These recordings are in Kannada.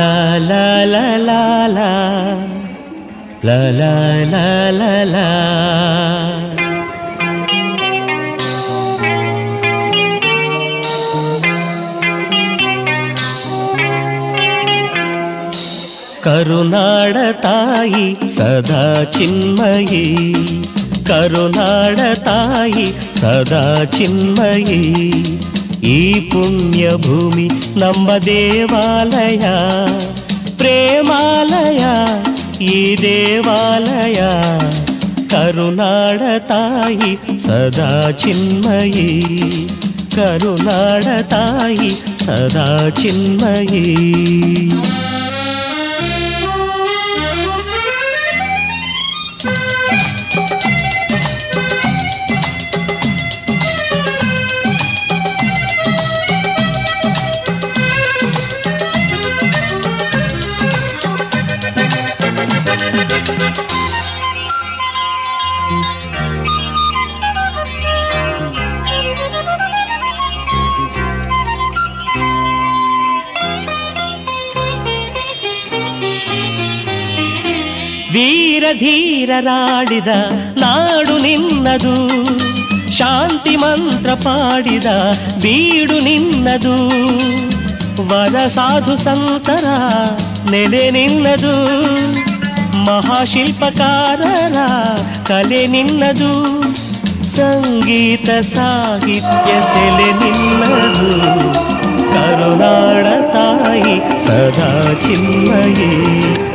La la la la la. La la la la la. ಕರುನಾಡ ತಾಯಿ ಸದಾ ಚಿನ್ಮಯಿ ಕರುನಾಡ ತಾಯಿ ಸದಾ ಚಿನ್ಮಯಿ ಈ ಪುಣ್ಯ ಭೂಮಿ ನಮ್ಮ ದೇವಾಲಯ ಪ್ರೇಮಾಲಯ ಈ ದೇವಾಲಯ ಕರುನಾಡ ತಾಯಿ ಸದಾ ಚಿನ್ಮಯಿ ಕರುನಾಡ ಧೀರರಾಡಿದ ನಾಡು ನಿನ್ನದು, ಶಾಂತಿ ಮಂತ್ರ ಪಾಡಿದ ಬೀಡು ನಿನ್ನದು. ವರ ಸಾಧು ಸಂತರ ನೆಲೆ ನಿನ್ನದು, ಮಹಾಶಿಲ್ಪಕಾರರ ಕಲೆ ನಿನ್ನದು. ಸಂಗೀತ ಸಾಹಿತ್ಯ ಸೆಲೆ ನಿನ್ನದು, ಕರುನಾಡ ತಾಯಿ ಸದಾ ಚಿನ್ಮಯಿ.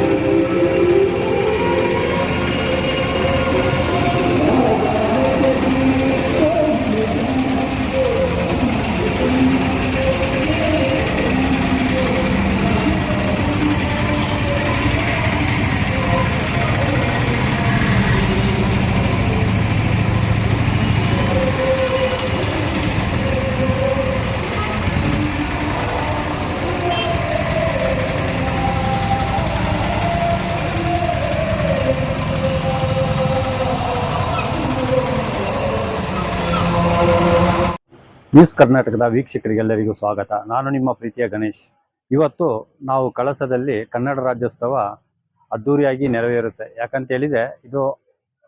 ನ್ಯೂಸ್ ಕರ್ನಾಟಕದ ವೀಕ್ಷಕರಿಗೆಲ್ಲರಿಗೂ ಸ್ವಾಗತ. ನಾನು ನಿಮ್ಮ ಪ್ರೀತಿಯ ಗಣೇಶ್. ಇವತ್ತು ನಾವು ಕಳಸದಲ್ಲಿ ಕನ್ನಡ ರಾಜ್ಯೋತ್ಸವ ಅದ್ದೂರಿಯಾಗಿ ನೆರವೇರುತ್ತೆ. ಯಾಕಂತ ಹೇಳಿದ್ರೆ, ಇದು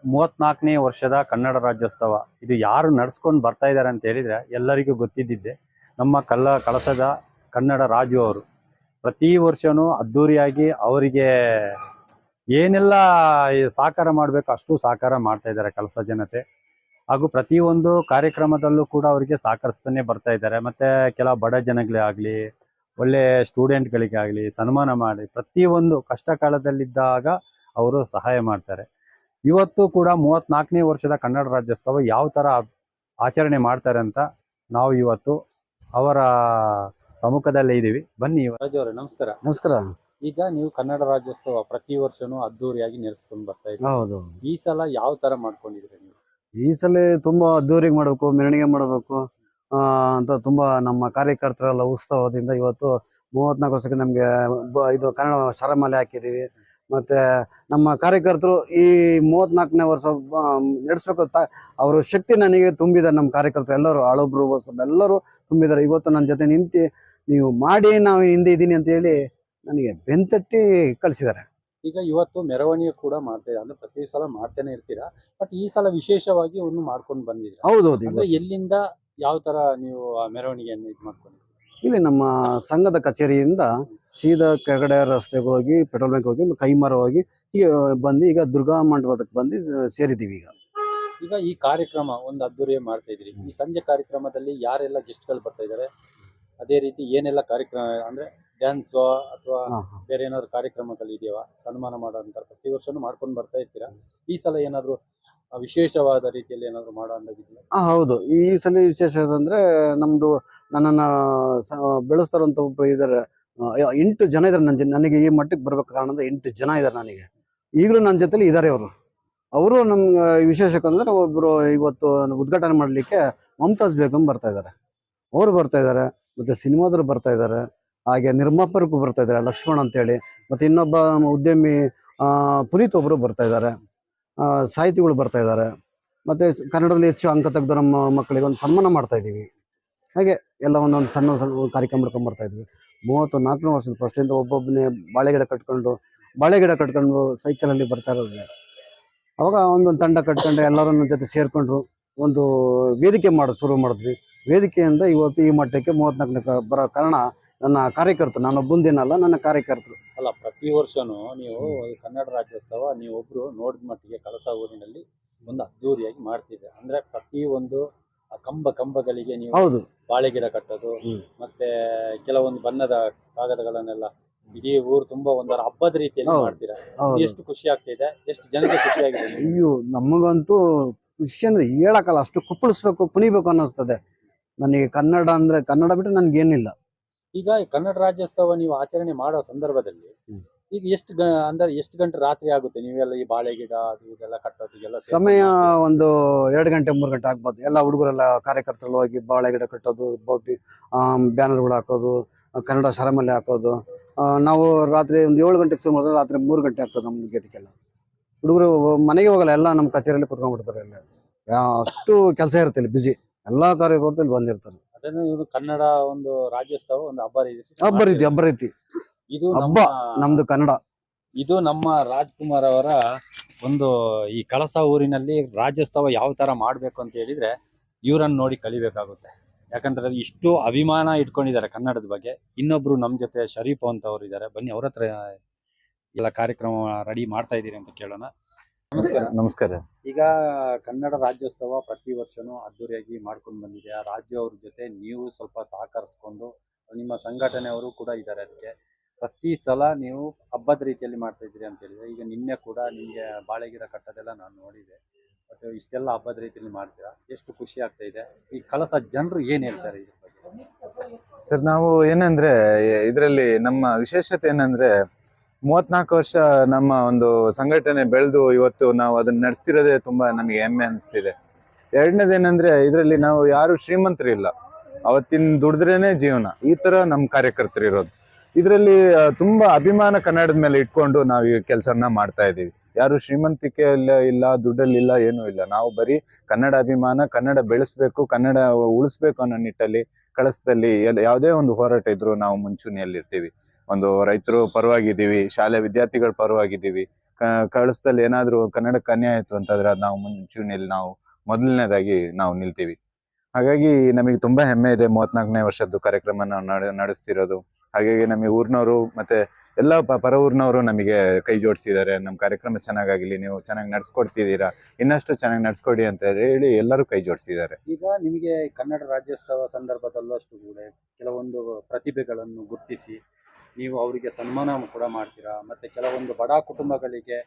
ಮೂವತ್ನಾಲ್ಕನೇ ವರ್ಷದ ಕನ್ನಡ ರಾಜ್ಯೋತ್ಸವ. ಇದು ಯಾರು ನಡೆಸ್ಕೊಂಡು ಬರ್ತಾ ಇದ್ದಾರೆ ಅಂತ ಹೇಳಿದ್ರೆ, ಎಲ್ಲರಿಗೂ ಗೊತ್ತಿದ್ದಿದ್ದೆ. ನಮ್ಮ ಕಲ್ಲ ಕಳಸದ ಕನ್ನಡ ರಾಜು ಅವರು. ಪ್ರತಿ ವರ್ಷನೂ ಅದ್ದೂರಿಯಾಗಿ ಅವರಿಗೆ ಏನೆಲ್ಲ ಸಾಕಾರ ಮಾಡಬೇಕು, ಅಷ್ಟು ಸಾಕಾರ ಮಾಡ್ತಾ ಇದ್ದಾರೆ ಕಳಸ ಜನತೆ. ಹಾಗೂ ಪ್ರತಿಯೊಂದು ಕಾರ್ಯಕ್ರಮದಲ್ಲೂ ಕೂಡ ಅವರಿಗೆ ಸಹಕರಿಸ್ತಾನೆ ಬರ್ತಾ ಇದ್ದಾರೆ. ಮತ್ತೆ ಕೆಲ ಬಡ ಜನಗಳೇ ಆಗಲಿ ಒಳ್ಳೆ ಸ್ಟೂಡೆಂಟ್ಗಳಿಗೆ ಆಗಲಿ ಸನ್ಮಾನ ಮಾಡಿ ಪ್ರತಿಯೊಂದು ಕಷ್ಟ ಕಾಲದಲ್ಲಿದ್ದಾಗ ಅವರು ಸಹಾಯ ಮಾಡ್ತಾರೆ. ಇವತ್ತು ಕೂಡ ಮೂವತ್ನಾಲ್ಕನೇ ವರ್ಷದ ಕನ್ನಡ ರಾಜ್ಯೋತ್ಸವ ಯಾವ ಥರ ಆಚರಣೆ ಮಾಡ್ತಾರೆ ಅಂತ ನಾವು ಇವತ್ತು ಅವರ ಸಮ್ಮುಖದಲ್ಲೇ ಇದ್ದೀವಿ. ಬನ್ನಿ ರಾಜವ್ರೆ ಅವರೇ ನಮಸ್ಕಾರ. ನಮಸ್ಕಾರ. ಈಗ ನೀವು ಕನ್ನಡ ರಾಜ್ಯೋತ್ಸವ ಪ್ರತಿ ವರ್ಷನೂ ಅದ್ದೂರಿಯಾಗಿ ನೆಲೆಸ್ಕೊಂಡು ಬರ್ತಾ ಇದ್ದೀವಿ ಹೌದು. ಈ ಸಲ ಯಾವ ತರ ಮಾಡ್ಕೊಂಡಿದ್ರಿ ನೀವು? ಈ ಸಲ ತುಂಬಾ ಅದ್ದೂರಿಗೆ ಮಾಡಬೇಕು, ಮೆರವಣಿಗೆ ಮಾಡಬೇಕು ಅಂತ ತುಂಬಾ ನಮ್ಮ ಕಾರ್ಯಕರ್ತರೆಲ್ಲ ಉತ್ಸವದಿಂದ ಇವತ್ತು ಮೂವತ್ನಾಲ್ಕು ವರ್ಷಕ್ಕೆ ನಮಗೆ ಇದು ಕನ್ನಡ ಶರಮಾಲೆ ಹಾಕಿದೀವಿ ಮತ್ತೆ ನಮ್ಮ ಕಾರ್ಯಕರ್ತರು ಈ ಮೂವತ್ನಾಲ್ಕನೇ ವರ್ಷ ನಡೆಸ್ಬೇಕು ಅವರು ಶಕ್ತಿ ನನಗೆ ತುಂಬಿದ್ದಾರೆ. ನಮ್ಮ ಕಾರ್ಯಕರ್ತರು ಎಲ್ಲರೂ ಹಳಬ್ರು ಎಲ್ಲರೂ ತುಂಬಿದ್ದಾರೆ. ಇವತ್ತು ನನ್ನ ಜೊತೆ ನಿಂತು ನೀವು ಮಾಡಿ, ನಾವು ಹಿಂದೆ ಇದ್ದೀನಿ ಅಂತ ಹೇಳಿ ನನಗೆ ಬೆಂತಟ್ಟಿ ಕಳಿಸಿದ್ದಾರೆ. ಈಗ ಇವತ್ತು ಮೆರವಣಿಗೆ ಕೂಡ ಮಾಡ್ತಾ ಇದ್ದೀರಾ ಅಂದ್ರೆ ಪ್ರತಿ ಸಲ ಮಾಡ್ತಾನೆ ಇರ್ತೀರಾ? ಬಟ್ ಈ ಸಲ ವಿಶೇಷವಾಗಿ ಒಂದು ಮಾಡ್ಕೊಂಡು ಬಂದಿದ್ದೀರಾ? ಹೌದೌದು ಅಂದ್ರೆ ಇವತ್ತು. ಎಲ್ಲಿಂದ ಯಾವ ತರ ನೀವು ಆ ಮೆರವಣಿಗೆಯನ್ನು ಇದು ಮಾಡ್ಕೊಂಡು ಇಲ್ಲಿ ನಮ್ಮ ಸಂಘದ ಕಚೇರಿಯಿಂದ ಸೀದಾ ಕೆಳಗಡೆ ರಸ್ತೆಗೆ ಹೋಗಿ ಪೆಟ್ರೋಲ್ ಬ್ಯಾಂಕ್ ಹೋಗಿ ಕೈಮರ ಹೋಗಿ ಈಗ ಬಂದು ಈಗ ದುರ್ಗಾ ಮಂಟಪದಕ್ಕೆ ಬಂದು ಸೇರಿದ್ದೀವಿ ಈಗ. ಈಗ ಈ ಕಾರ್ಯಕ್ರಮ ಒಂದು ಅದ್ದೂರಿ ಮಾಡ್ತಾ ಇದ್ರಿ ಈ ಸಂಜೆ ಕಾರ್ಯಕ್ರಮದಲ್ಲಿ ಯಾರೆಲ್ಲ ಗೆಸ್ಟ್ಗಳು ಬರ್ತಾ ಇದ್ದಾರೆ? ಅದೇ ರೀತಿ ಏನೆಲ್ಲ ಕಾರ್ಯಕ್ರಮ ಅಂದ್ರೆ ಡ್ಯಾನ್ಸ್ ಅಥವಾ ಹಾ, ಹಾ. ಬೇರೆ ಏನಾದ್ರು ಕಾರ್ಯಕ್ರಮಗಳು ಇದೆಯಾ? ಸನ್ಮಾನ ಮಾಡೋಂತ ಪ್ರತಿ ವರ್ಷನೂ ಮಾಡ್ಕೊಂಡು ಬರ್ತಾ ಇರ್ತೀರಾ? ಈ ಸಲ ಏನಾದ್ರು ಆ, ವಿಶೇಷವಾದ ರೀತಿಯಲ್ಲಿ ಏನಾದ್ರು ಮಾಡೋ ಅಂದಾಗಿದೆಯಾ ಆ, ಹೌದು. ಈ ಸಲ ವಿಶೇಷ ಅಂದ್ರೆ ನಮ್ದು ನನ್ನನ್ನ ಸ- ಬೆಳೆಸ್ತಾರಂತ ಒಬ್ರು ಇದಾರೆ. ಆ, ಎಂಟು ಜನ ಇದಾರೆ ನನ್ನ ಜೊತೆ. ನನಗೆ ಈ ಮಟ್ಟಕ್ಕೆ ಬರ್ಬೇಕು ಕಾರಣ ಅಂದ್ರೆ ಎಂಟು ಜನ ಇದಾರೆ ನನಗೆ. ಈಗಲೂ ನನ್ನ ಜೊತೆಲಿ ಇದಾರೆ ಅವರು ಅವರು ನಮ್ಗೆ ವಿಶೇಷಕ್ಕಂದ್ರೆ ಒಬ್ರು ಇವತ್ತು ಉದ್ಘಾಟನೆ ಮಾಡ್ಲಿಕ್ಕೆ ಮಮತಾಜ್ ಬೇಗಂ ಬರ್ತಾ ಇದ್ದಾರೆ ಅವರು ಬರ್ತಾ ಇದ್ದಾರೆ ಮತ್ತೆ ಸಿನಿಮಾದವರು ಬರ್ತಾ ಇದ್ದಾರೆ ಹಾಗೆ ನಿರ್ಮಾಪಕರು ಬರ್ತಾ ಇದ್ದಾರೆ, ಲಕ್ಷ್ಮಣ್ ಅಂತೇಳಿ. ಮತ್ತೆ ಇನ್ನೊಬ್ಬ ಉದ್ಯಮಿ ಪುನೀತ್ ಒಬ್ರು ಬರ್ತಾ ಇದ್ದಾರೆ. ಸಾಹಿತಿಗಳು ಬರ್ತಾ ಇದ್ದಾರೆ. ಮತ್ತೆ ಕನ್ನಡದಲ್ಲಿ ಹೆಚ್ಚು ಅಂಕ ತೆಗೆದ ನಮ್ಮ ಮಕ್ಕಳಿಗೆ ಒಂದು ಸನ್ಮಾನ ಮಾಡ್ತಾ ಇದ್ದೀವಿ. ಹಾಗೆ ಎಲ್ಲ ಒಂದೊಂದು ಸಣ್ಣ ಸಣ್ಣ ಕಾರ್ಯಕ್ರಮ ಮಾಡ್ಕೊಂಡು ಬರ್ತಾ ಇದ್ವಿ ಮೂವತ್ತು ನಾಲ್ಕನೇ ವರ್ಷದ ಫಸ್ಟಿಂದ ಒಬ್ಬೊಬ್ಬನೇ ಬಾಳೆಗಿಡ ಕಟ್ಕೊಂಡು ಬಾಳೆಗಿಡ ಕಟ್ಕೊಂಡು ಸೈಕಲಲ್ಲಿ ಬರ್ತಾ ಇರೋದು ಅವಾಗ ಒಂದೊಂದು ತಂಡ ಕಟ್ಕೊಂಡು ಎಲ್ಲರನ್ನ ಜೊತೆ ಸೇರ್ಕೊಂಡ್ರು, ಒಂದು ವೇದಿಕೆ ಮಾಡಿ, ಶುರು ಮಾಡಿದ್ವಿ. ವೇದಿಕೆಯಿಂದ ಇವತ್ತು ಈ ಮಟ್ಟಕ್ಕೆ ಮೂವತ್ನಾಲ್ಕನೇ ಕ- ಬರೋ ಕಾರಣ ನನ್ನ ಕಾರ್ಯಕರ್ತರು ನಾನು ಒಬ್ಬಂದೇನಲ್ಲ ನನ್ನ ಕಾರ್ಯಕರ್ತರು. ಅಲ್ಲ ಪ್ರತಿ ವರ್ಷನೂ ನೀವು ಕನ್ನಡ ರಾಜ್ಯೋತ್ಸವ ನೀವೊಬ್ರು ನೋಡಿದ ಮಟ್ಟಿಗೆ ಕಳಸ ಊರಿನಲ್ಲಿ ಒಂದು ಅದ್ದೂರಿಯಾಗಿ ಮಾಡ್ತಿದ್ದೆ ಅಂದ್ರೆ ಪ್ರತಿ ಒಂದು ಕಂಬ ಕಂಬಗಳಿಗೆ ನೀವು ಹೌದು. ಬಾಳೆ ಗಿಡ ಕಟ್ಟೋದು. ಮತ್ತೆ ಕೆಲವೊಂದು ಬಣ್ಣದ ಕಾಗದಗಳನ್ನೆಲ್ಲ ಇಡೀ ಊರು ತುಂಬಾ ಒಂದರ ಹಬ್ಬದ ರೀತಿಯಲ್ಲಿ ಮಾಡ್ತೀರಾ? ಎಷ್ಟು ಖುಷಿ ಆಗ್ತಿದೆ ಎಷ್ಟು ಜನಕ್ಕೆ ಖುಷಿ ಆಗಿದೆ ಅಯ್ಯೋ ನಮಗಂತೂ ಖುಷಿ ಅಂದ್ರೆ ಹೇಳಕ್ಕಲ್ಲ ಅಷ್ಟು ಕುಪ್ಪಳಿಸ್ಬೇಕು ಕುಣಿಬೇಕು ಅನ್ನಿಸ್ತದೆ. ನನಗೆ ಕನ್ನಡ ಅಂದ್ರೆ ಕನ್ನಡ ಬಿಟ್ಟು ನನ್ಗೇನಿಲ್ಲ. ಈಗ ಕನ್ನಡ ರಾಜ್ಯೋತ್ಸವ ನೀವು ಆಚರಣೆ ಮಾಡೋ ಸಂದರ್ಭದಲ್ಲಿ ಈಗ ಎಷ್ಟು ಅಂದ್ರೆ ಎಷ್ಟು ಗಂಟೆ ರಾತ್ರಿ ಆಗುತ್ತೆ? ನೀವೆಲ್ಲ ಈ ಬಾಳೆ ಗಿಡ ಅದು ಇದೆಲ್ಲ ಕಟ್ಟೋದಿಗೆಲ್ಲ ಸಮಯ ಒಂದು ಎರಡು ಗಂಟೆ ಮೂರು ಗಂಟೆ ಆಗ್ಬೋದು. ಎಲ್ಲ ಹುಡುಗರೆಲ್ಲ ಕಾರ್ಯಕರ್ತರು ಹೋಗಿ ಬಾಳೆ ಗಿಡ ಕಟ್ಟೋದು ಬ್ಯಾನರ್ ಬ್ಯಾನರ್ಗಳು ಹಾಕೋದು ಕನ್ನಡ ಸರಮಲ್ಲಿ ಹಾಕೋದು. ನಾವು ರಾತ್ರಿ ಒಂದು ಏಳು ಗಂಟೆಗೆ ಶುರು ಮಾಡಿದ್ರೆ ರಾತ್ರಿ ಮೂರು ಗಂಟೆ ಆಗ್ತದೆ ನಮ್ಮ ಗೆದಕ್ಕೆಲ್ಲ ಹುಡುಗರು ಮನೆಗೆ ಹೋಗಲ್ಲ ಎಲ್ಲ ನಮ್ಮ ಕಚೇರಿಯಲ್ಲಿ ಕುತ್ಕೊಂಡ್ಬಿಡ್ತಾರೆ ಎಲ್ಲ. ಅಷ್ಟು ಕೆಲಸ ಇರುತ್ತೆ ಇಲ್ಲಿ ಬ್ಯುಸಿ ಎಲ್ಲ ಕಾರ್ಯಕರ್ತರು ಇಲ್ಲಿ ಬಂದಿರ್ತಾರೆ. ಅದನ್ನು ಇದು ಕನ್ನಡ ಒಂದು ರಾಜ್ಯೋತ್ಸವ ಒಂದು ಹಬ್ಬ ರೀತಿ ಹಬ್ಬ ರೀತಿ ಹಬ್ಬ ರೀತಿ. ಇದು ಹಬ್ಬ, ನಮ್ಮ ನಮ್ದು ಕನ್ನಡ. ಇದು ನಮ್ಮ ರಾಜ್ಕುಮಾರ್ ಅವರ ಒಂದು ಈ ಕಳಸ ಊರಿನಲ್ಲಿ ರಾಜ್ಯೋತ್ಸವ ಯಾವ ತರ ಮಾಡ್ಬೇಕು ಅಂತ ಹೇಳಿದ್ರೆ ಇವರನ್ನ ನೋಡಿ ಕಲಿಬೇಕಾಗುತ್ತೆ. ಯಾಕಂದ್ರೆ ಇಷ್ಟು ಅಭಿಮಾನ ಇಟ್ಕೊಂಡಿದ್ದಾರೆ ಕನ್ನಡದ ಬಗ್ಗೆ. ಇನ್ನೊಬ್ರು ನಮ್ ಜೊತೆ ಶರೀಫ್ ಅಂತ ಅವ್ರು ಇದ್ದಾರೆ. ಬನ್ನಿ ಅವ್ರ ಹತ್ರ ಎಲ್ಲ ಕಾರ್ಯಕ್ರಮ ರೆಡಿ ಮಾಡ್ತಾ ಇದ್ದೀರಿ ಅಂತ ಕೇಳೋಣ. ನಮಸ್ಕಾರ. ನಮಸ್ಕಾರ. ಈಗ ಕನ್ನಡ ರಾಜ್ಯೋತ್ಸವ ಪ್ರತಿ ವರ್ಷನೂ ಅದ್ದೂರಿಯಾಗಿ ಮಾಡ್ಕೊಂಡು ಬಂದಿದೆ. ಆ ರಾಜ್ಯ ಅವ್ರ ಜೊತೆ ನೀವು ಸ್ವಲ್ಪ ಸಹಕರಿಸ್ಕೊಂಡು ನಿಮ್ಮ ಸಂಘಟನೆಯವರು ಕೂಡ ಇದ್ದಾರೆ ಅದಕ್ಕೆ. ಪ್ರತಿ ಸಲ ನೀವು ಹಬ್ಬದ ರೀತಿಯಲ್ಲಿ ಮಾಡ್ತಾ ಇದ್ದೀರಿ ಅಂತ ಹೇಳಿದ್ರೆ ಈಗ ನಿನ್ನೆ ಕೂಡ ನಿಮಗೆ ಬಾಳೆಗಿರ ಕಟ್ಟದೆಲ್ಲ ನಾನು ನೋಡಿದೆ. ಮತ್ತು ಇಷ್ಟೆಲ್ಲ ಹಬ್ಬದ ರೀತಿಯಲ್ಲಿ ಮಾಡ್ತೀರಾ? ಎಷ್ಟು ಖುಷಿ ಆಗ್ತಾ ಇದೆ? ಈ ಕಳಸ ಜನರು ಏನು ಹೇಳ್ತಾರೆ ಇದ್ರ ಬಗ್ಗೆ? ಸರ್ ನಾವು ಏನಂದ್ರೆ ಇದರಲ್ಲಿ ನಮ್ಮ ವಿಶೇಷತೆ ಏನಂದ್ರೆ ಮೂವತ್ನಾಲ್ಕು ವರ್ಷ ನಮ್ಮ ಒಂದು ಸಂಘಟನೆ ಬೆಳೆದು ಇವತ್ತು ನಾವು ಅದನ್ನ ನಡೆಸ್ತಿರೋದೇ ತುಂಬಾ ನಮಗೆ ಹೆಮ್ಮೆ ಅನಿಸ್ತಿದೆ. ಎರಡನೇದೇನಂದ್ರೆ ಇದರಲ್ಲಿ ನಾವು ಯಾರು ಶ್ರೀಮಂತರಿಲ್ಲ ಅವತ್ತಿನ ದುಡಿದ್ರೇನೆ ಜೀವನ. ಈ ತರ ನಮ್ಮ ಕಾರ್ಯಕರ್ತರು ಇರೋದು. ಇದರಲ್ಲಿ ತುಂಬಾ ಅಭಿಮಾನ ಕನ್ನಡದ ಮೇಲೆ ಇಟ್ಕೊಂಡು ನಾವು ಈ ಕೆಲಸನ ಮಾಡ್ತಾ ಇದ್ದೀವಿ. ಯಾರು ಶ್ರೀಮಂತಿಕೆ ಇಲ್ಲ ಇಲ್ಲ, ದುಡ್ಡಲ್ಲಿ ಇಲ್ಲ, ಏನೂ ಇಲ್ಲ. ನಾವು ಬರೀ ಕನ್ನಡ ಅಭಿಮಾನ, ಕನ್ನಡ ಬೆಳೆಸ್ಬೇಕು, ಕನ್ನಡ ಉಳಿಸ್ಬೇಕು ಅನ್ನೋ ನಿಟ್ಟಲ್ಲಿ, ಕಳಸದಲ್ಲಿ ಯಾವುದೇ ಒಂದು ಹೋರಾಟ ಇದ್ರು ನಾವು ಮುಂಚೂಣಿಯಲ್ಲಿರ್ತೀವಿ. ಒಂದು ರೈತರು ಪರವಾಗಿದ್ದೀವಿ ಶಾಲೆ ವಿದ್ಯಾರ್ಥಿಗಳ ಪರವಾಗಿದ್ದೀವಿ ಕಳಸದಲ್ಲಿ ಏನಾದರೂ ಕನ್ನಡಕ್ಕೆ ಅನ್ಯಾಯ ಆಯಿತು ಅಂತಂದ್ರೆ ಅದು ನಾವು ಮುಂಚೂಣಿಯಲ್ಲಿ ನಾವು ಮೊದಲನೇದಾಗಿ ನಾವು ನಿಲ್ತೀವಿ. ಹಾಗಾಗಿ ನಮಗೆ ತುಂಬಾ ಹೆಮ್ಮೆ ಇದೆ ಮೂವತ್ನಾಲ್ಕನೇ ವರ್ಷದ್ದು ಕಾರ್ಯಕ್ರಮ ನಾವು ನಡೆ, ನಡೆಸ್ತಿರೋದು. ಹಾಗಾಗಿ ನಮಗೆ ಊರಿನವರು ಮತ್ತೆ ಎಲ್ಲ ಪರ ಊರಿನವರು ನಮಗೆ ಕೈ ಜೋಡಿಸಿದ್ದಾರೆ. ನಮ್ಮ ಕಾರ್ಯಕ್ರಮ ಚೆನ್ನಾಗಾಗಲಿ, ನೀವು ಚೆನ್ನಾಗಿ ನಡ್ಸ್ಕೊಡ್ತಿದ್ದೀರಾ, ಇನ್ನಷ್ಟು ಚೆನ್ನಾಗಿ ನಡೆಸ್ಕೊಡಿ ಅಂತ ಹೇಳಿ ಎಲ್ಲರೂ ಕೈ ಜೋಡಿಸಿದ್ದಾರೆ. ಈಗ ನಿಮಗೆ ಕನ್ನಡ ರಾಜ್ಯೋತ್ಸವ ಸಂದರ್ಭದಲ್ಲೂ ಅಷ್ಟು ಕೂಡ ಕೆಲವೊಂದು ಪ್ರತಿಭೆಗಳನ್ನು ಗುರುತಿಸಿ ನೀವು ಅವರಿಗೆ ಸನ್ಮಾನ ಕೂಡ ಮಾಡ್ತೀರಾ? ಮತ್ತೆ ಕೆಲವೊಂದು ಬಡ ಕುಟುಂಬಗಳಿಗೆ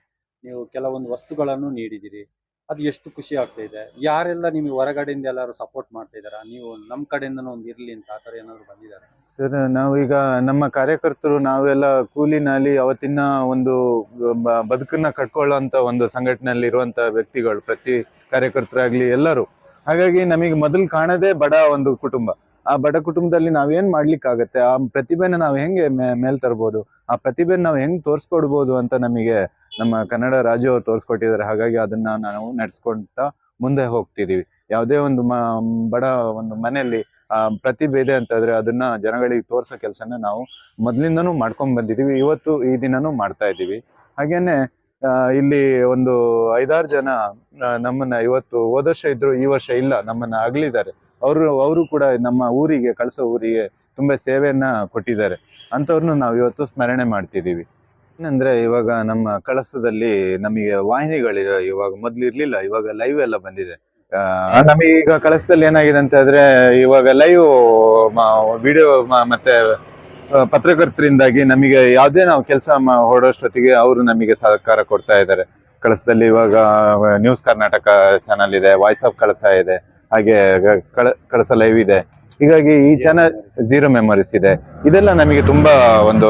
ನೀವು ಕೆಲವೊಂದು ವಸ್ತುಗಳನ್ನು ನೀಡಿದ್ದೀರಿ ಅದು ಎಷ್ಟು ಖುಷಿ ಆಗ್ತಾ ಇದೆ. ಯಾರೆಲ್ಲ ನಿಮಗೆ ಹೊರಗಡೆಯಿಂದ ಎಲ್ಲರೂ ಸಪೋರ್ಟ್ ಮಾಡ್ತಾ ಇದ್ದಾರಾ? ನೀವು ನಮ್ಮ ಕಡೆಯಿಂದ ಒಂದು ಇರಲಿ ಅಂತ ಆ ಥರ ಏನಾದರೂ ಬಂದಿದ್ದಾರೆ? ಸರ್ ನಾವೀಗ ನಮ್ಮ ಕಾರ್ಯಕರ್ತರು ನಾವೆಲ್ಲ ಕೂಲಿನಲ್ಲಿ ಅವತ್ತಿನ ಒಂದು ಬದುಕನ್ನ ಕಟ್ಕೊಳ್ಳೋ ಒಂದು ಸಂಘಟನೆಯಲ್ಲಿ ಇರುವಂಥ ವ್ಯಕ್ತಿಗಳು, ಪ್ರತಿ ಕಾರ್ಯಕರ್ತರಾಗಲಿ ಎಲ್ಲರೂ. ಹಾಗಾಗಿ ನಮಗೆ ಮೊದಲು ಕಾಣದೇ ಬಡ ಒಂದು ಕುಟುಂಬ. ಆ ಬಡ ಕುಟುಂಬದಲ್ಲಿ ನಾವೇನ್ ಮಾಡ್ಲಿಕ್ಕಾಗತ್ತೆ? ಆ ಪ್ರತಿಭೆನ ನಾವು ಹೆಂಗೆ ಮೇಲ್ ತರ್ಬೋದು? ಆ ಪ್ರತಿಭೆನ ನಾವು ಹೆಂಗ್ ತೋರಿಸ್ಕೊಡ್ಬೋದು ಅಂತ ನಮಗೆ ನಮ್ಮ ಕನ್ನಡ ರಾಜ್ಯ ತೋರಿಸ್ಕೊಟ್ಟಿದ್ದಾರೆ. ಹಾಗಾಗಿ ಅದನ್ನ ನಾವು ನಡ್ಸ್ಕೊಂತ ಮುಂದೆ ಹೋಗ್ತಿದೀವಿ. ಯಾವುದೇ ಒಂದು ಬಡ ಒಂದು ಮನೆಯಲ್ಲಿ ಪ್ರತಿಭೆ ಇದೆ ಅಂತಂದ್ರೆ ಅದನ್ನ ಜನಗಳಿಗೆ ತೋರ್ಸೋ ಕೆಲಸನ ನಾವು ಮೊದಲಿಂದನೂ ಮಾಡ್ಕೊಂಡ್ ಬಂದಿದೀವಿ. ಇವತ್ತು ಈ ದಿನನೂ ಮಾಡ್ತಾ ಇದ್ದೀವಿ ಹಾಗೇನೆ ಇಲ್ಲಿ ಒಂದು ಐದಾರು ಜನ ನಮ್ಮನ್ನ ಇವತ್ತು ಹೋದ ವರ್ಷ ಇದ್ರು ಈ ವರ್ಷ ಇಲ್ಲ ನಮ್ಮನ್ನ ಅಗಲಿದ್ದಾರೆ. ಅವರು ಅವರು ಕೂಡ ನಮ್ಮ ಊರಿಗೆ ಕಳಿಸೋ ಊರಿಗೆ ತುಂಬಾ ಸೇವೆಯನ್ನ ಕೊಟ್ಟಿದ್ದಾರೆ. ಅಂಥವ್ರನ್ನ ನಾವು ಇವತ್ತು ಸ್ಮರಣೆ ಮಾಡ್ತಿದ್ದೀವಿ. ಏನಂದ್ರೆ ಇವಾಗ ನಮ್ಮ ಕಳಸದಲ್ಲಿ ನಮಗೆ ವಾಹಿನಿಗಳಿದೆ ಇವಾಗ ಮೊದ್ಲು ಇರ್ಲಿಲ್ಲ ಇವಾಗ ಲೈವ್ ಎಲ್ಲ ಬಂದಿದೆ. ಆ, ನಮಗೆ ಈಗ ಕಳಸದಲ್ಲಿ ಏನಾಗಿದೆ ಅಂತ ಆದ್ರೆ ಇವಾಗ ಲೈವ್ ವಿಡಿಯೋ ಮತ್ತೆ ಪತ್ರಕರ್ತರಿಂದಾಗಿ ನಮಗೆ ಯಾವುದೇ ನಾವು ಕೆಲಸ ಹೊರಡೋಷ್ಟೊತ್ತಿಗೆ ಅವರು ನಮಗೆ ಸಹಕಾರ ಕೊಡ್ತಾ ಇದ್ದಾರೆ. ಕಳಸದಲ್ಲಿ ಇವಾಗ ನ್ಯೂಸ್ ಕರ್ನಾಟಕ ಚಾನಲ್ ಇದೆ ವಾಯ್ಸ್ ಆಫ್ ಕಳಸ ಇದೆ, ಹಾಗೆ ಕಳ- ಕಳಸ ಲೈವ್ ಇದೆ. ಹೀಗಾಗಿ ಈ ಚಾನಲ್ ಝೀರೋ ಮೆಮೊರೀಸ್ ಇದೆ. ಇದೆಲ್ಲ ನಮಗೆ ತುಂಬಾ ಒಂದು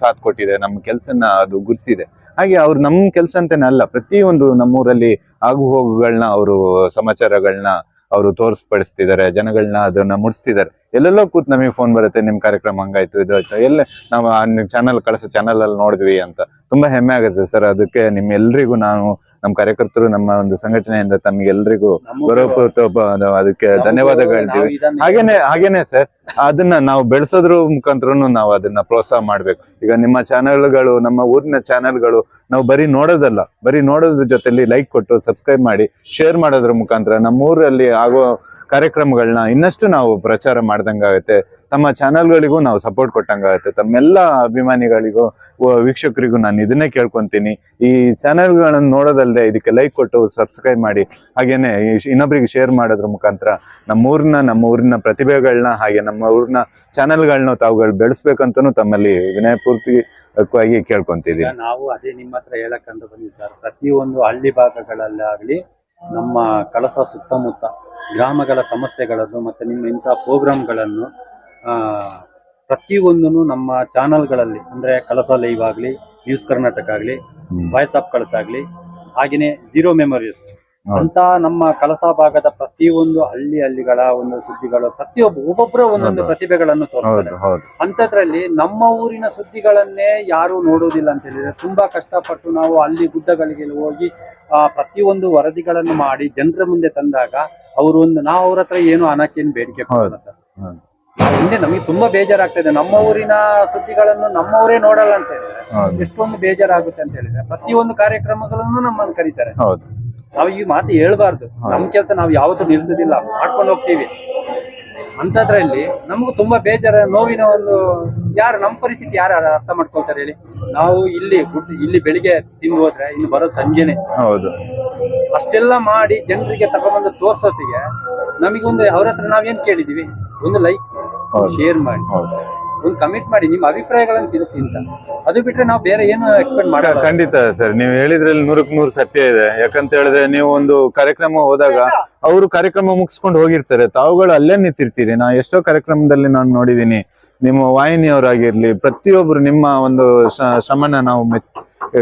ಸಾಥ್ ಕೊಟ್ಟಿದೆ. ನಮ್ಮ ಕೆಲಸನ ಅದು ಗುರ್ಸಿದೆ. ಹಾಗೆ ಅವ್ರು ನಮ್ಮ ಕೆಲಸ ಅಂತಾನೆ ಅಲ್ಲ ಪ್ರತಿಯೊಂದು ನಮ್ಮೂರಲ್ಲಿ ಆಗು ಹೋಗುಗಳನ್ನ ಅವರು ಸಮಾಚಾರಗಳನ್ನ ಅವರು ತೋರಿಸ್ಪಡಿಸ್ತಿದ್ದಾರೆ. ಜನಗಳನ್ನ ಅದನ್ನ ಮುಡಿಸ್ತಿದ್ದಾರೆ. ಎಲ್ಲೆಲ್ಲೋ ಕೂತ್ ನಮಗೆ ಫೋನ್ ಬರುತ್ತೆ ನಿಮ್ಮ ಕಾರ್ಯಕ್ರಮ ಹಂಗಾಯ್ತು ಇದಾಯ್ತು. ಎಲ್ಲ ನಾವು ಚಾನಲ್ ಕಳಿಸೋ ಚಾನಲ್ ಅಲ್ಲಿ ನೋಡಿದ್ವಿ ಅಂತ. ತುಂಬಾ ಹೆಮ್ಮೆ ಆಗುತ್ತೆ ಸರ್. ಅದಕ್ಕೆ ನಿಮ್ಮೆಲ್ರಿಗೂ ನಾವು ನಮ್ಮ ಕಾರ್ಯಕರ್ತರು ನಮ್ಮ ಒಂದು ಸಂಘಟನೆಯಿಂದ ತಮಗೆಲ್ರಿಗೂ ಗೌರವಪೂರ್ವಕ ಅದಕ್ಕೆ ಧನ್ಯವಾದಗಳು ಹೇಳ್ತೀವಿ. ಹಾಗೇನೆ ಹಾಗೇನೆ ಸರ್ ಅದನ್ನ ನಾವು ಬೆಳೆಸೋದ್ರ ಮುಖಾಂತರ ನಾವು ಅದನ್ನ ಪ್ರೋತ್ಸಾಹ ಮಾಡ್ಬೇಕು. ಈಗ ನಿಮ್ಮ ಚಾನೆಲ್ಗಳು ನಮ್ಮ ಊರಿನ ಚಾನೆಲ್ಗಳು ನಾವು ಬರೀ ನೋಡೋದಲ್ಲ ಬರೀ ನೋಡೋದ್ರ ಜೊತೆಲಿ ಲೈಕ್ ಕೊಟ್ಟು ಸಬ್ಸ್ಕ್ರೈಬ್ ಮಾಡಿ ಶೇರ್ ಮಾಡೋದ್ರ ಮುಖಾಂತರ ನಮ್ಮ ಊರಲ್ಲಿ ಆಗೋ ಕಾರ್ಯಕ್ರಮಗಳನ್ನ ಇನ್ನಷ್ಟು ನಾವು ಪ್ರಚಾರ ಮಾಡ್ದಂಗಾಗುತ್ತೆ. ತಮ್ಮ ಚಾನೆಲ್ಗಳಿಗೂ ನಾವು ಸಪೋರ್ಟ್ ಕೊಟ್ಟಂಗಾಗುತ್ತೆ. ತಮ್ಮೆಲ್ಲ ಅಭಿಮಾನಿಗಳಿಗೂ ವೀಕ್ಷಕರಿಗೂ ನಾನು ಇದನ್ನೇ ಕೇಳ್ಕೊಂತೀನಿ. ಈ ಚಾನೆಲ್ಗಳನ್ನು ನೋಡೋದಲ್ಲದೆ ಇದಕ್ಕೆ ಲೈಕ್ ಕೊಟ್ಟು ಸಬ್ಸ್ಕ್ರೈಬ್ ಮಾಡಿ. ಹಾಗೇನೆ ಇನ್ನೊಬ್ಬರಿಗೆ ಶೇರ್ ಮಾಡೋದ್ರ ಮುಖಾಂತರ ನಮ್ಮ ಊರಿನ ನಮ್ಮ ಊರಿನ ಪ್ರತಿಭೆಗಳನ್ನ ಹಾಗೆ ನಮ್ಮ ಊರಿನ ಚಾನೆಲ್ಗಳನ್ನ ತಾವುಗಳು ಬೆಳೆಸ್ಬೇಕಂತನೂ ತಮ್ಮಲ್ಲಿ ವಿನಯಪೂರ್ವಕವಾಗಿ ಕೇಳ್ಕೊಂತಿದ್ದೀನಿ ನಾವು ಅದೇ ನಿಮ್ಮ ಹತ್ರ ಹೇಳಕ್ಕಂತ ಬನ್ನಿ ಸರ್. ಪ್ರತಿಯೊಂದು ಹಳ್ಳಿ ಭಾಗಗಳಲ್ಲಾಗಲಿ ನಮ್ಮ ಕಳಸ ಸುತ್ತಮುತ್ತ ಗ್ರಾಮಗಳ ಸಮಸ್ಯೆಗಳನ್ನು ಮತ್ತೆ ನಿಮ್ಮ ಇಂಥ ಪ್ರೋಗ್ರಾಮ್ಗಳನ್ನು ಪ್ರತಿಯೊಂದನ್ನು ನಮ್ಮ ಚಾನಲ್ಗಳಲ್ಲಿ, ಅಂದರೆ ಕಳಸ ಲೈವ್ ಆಗಲಿ ನ್ಯೂಸ್ ಕರ್ನಾಟಕ ಆಗಲಿ. ವಾಯ್ಸ್ ಆಫ್ ಕಳಸ ಆಗಲಿ ಹಾಗೆಯೇ ಝೀರೋ ಮೆಮೊರೀಸ್. ಅಂತ ನಮ್ಮ ಕಳಸ ಭಾಗದ ಪ್ರತಿಯೊಂದು ಹಳ್ಳಿ ಹಳ್ಳಿಗಳ ಒಂದು ಸುದ್ದಿಗಳು ಪ್ರತಿಯೊಬ್ಬ ಒಬ್ಬೊಬ್ಬರ ಒಂದೊಂದು ಪ್ರತಿಭೆಗಳನ್ನು ತೋರಿಸ್ತಾರೆ. ಅಂತದ್ರಲ್ಲಿ ನಮ್ಮ ಊರಿನ ಸುದ್ದಿಗಳನ್ನೇ ಯಾರು ನೋಡುವುದಿಲ್ಲ ಅಂತ ಹೇಳಿದ್ರೆ ತುಂಬಾ ಕಷ್ಟಪಟ್ಟು ನಾವು ಅಲ್ಲಿ ಗುಡ್ಡಗಳಿಗೆ ಹೋಗಿ ಆ ಪ್ರತಿಯೊಂದು ವರದಿಗಳನ್ನು ಮಾಡಿ ಜನರ ಮುಂದೆ ತಂದಾಗ ಅವರು ಒಂದು ನಾವು ಅವ್ರ ಹತ್ರ ಏನು ಹಣಕ್ಕೇನು ಬೇಡಿಕೆ ಕೊಡೋಣ ಸರ್. ಹೌದು. ನಮಗೆ ತುಂಬಾ ಬೇಜಾರಾಗ್ತದೆ. ನಮ್ಮ ಊರಿನ ಸುದ್ದಿಗಳನ್ನು ನಮ್ಮವರೇ ನೋಡಲ್ಲ ಅಂತ ಹೇಳಿದ್ರೆ ಎಷ್ಟೊಂದು ಬೇಜಾರಾಗುತ್ತೆ ಅಂತ ಹೇಳಿದ್ರೆ ಪ್ರತಿಯೊಂದು ಕಾರ್ಯಕ್ರಮಗಳನ್ನು ನಮ್ಮನ್ನು ಕರೀತಾರೆ. ಹೌದು. ನಾವು ಈ ಮಾತು ಹೇಳ್ಬಾರ್ದು. ನಮ್ ಕೆಲಸ ನಾವು ಯಾವತ್ತೂ ನಿಲ್ಸೋದಿಲ್ಲ ಮಾಡ್ಕೊಂಡು ಹೋಗ್ತೀವಿ. ಅಂತದ್ರಲ್ಲಿ ನಮಗೂ ತುಂಬಾ ಬೇಜಾರ ನೋವಿನ ಒಂದು ಯಾರು ನಮ್ಮ ಪರಿಸ್ಥಿತಿ ಯಾರು ಅರ್ಥ ಮಾಡ್ಕೊಳ್ತಾರೆ ಹೇಳಿ. ನಾವು ಇಲ್ಲಿ ಇಲ್ಲಿ ಬೆಳಿಗ್ಗೆ ತಿಂದು ಹೋದ್ರೆ ಇಲ್ಲಿ ಬರೋ ಸಂಜೆನೆ. ಹೌದು. ಅಷ್ಟೆಲ್ಲ ಮಾಡಿ ಜನರಿಗೆ ತಗೊಂಡ್ಬಂದು ತೋರ್ಸೋತಿಗೆ ನಮಗೊಂದು ಅವ್ರ ಹತ್ರ ನಾವೇನ್ ಕೇಳಿದೀವಿ? ಒಂದು ಲೈಕ್. ಶೇರ್ ಮಾಡಿ. ಒಂದು ಕಮಿಟ್ ಮಾಡಿ ನಿಮ್ಮ ಅಭಿಪ್ರಾಯಗಳನ್ನು ತಿಳಿಸಿ ಅಂತ. ಅದು ಬಿಟ್ರೆ ನಾವು ಬೇರೆ ಏನು ಎಕ್ಸ್ಪೆಕ್ಟ್ ಮಾಡ ಖಂಡಿತ ಸರ್ ನೀವು ಹೇಳಿದ್ರಲ್ಲಿ ನೂರಕ್ ನೂರು ಸತ್ಯ ಇದೆ. ಯಾಕಂತ ಹೇಳಿದ್ರೆ ನೀವು ಒಂದು ಕಾರ್ಯಕ್ರಮ ಹೋದಾಗ ಅವರು ಕಾರ್ಯಕ್ರಮ ಮುಗಿಸ್ಕೊಂಡು ಹೋಗಿರ್ತಾರೆ. ತಾವುಗಳು ಅಲ್ಲೇ ನಿಂತಿರ್ತೀರಿ. ನಾ ಎಷ್ಟೋ ಕಾರ್ಯಕ್ರಮದಲ್ಲಿ ನಾನು ನೋಡಿದೀನಿ ನಿಮ್ಮ ವಾಹಿನಿಯವರಾಗಿರ್ಲಿ ಪ್ರತಿಯೊಬ್ರು ನಿಮ್ಮ ಒಂದು ಶ- ಶ್ರಮನ ನಾವು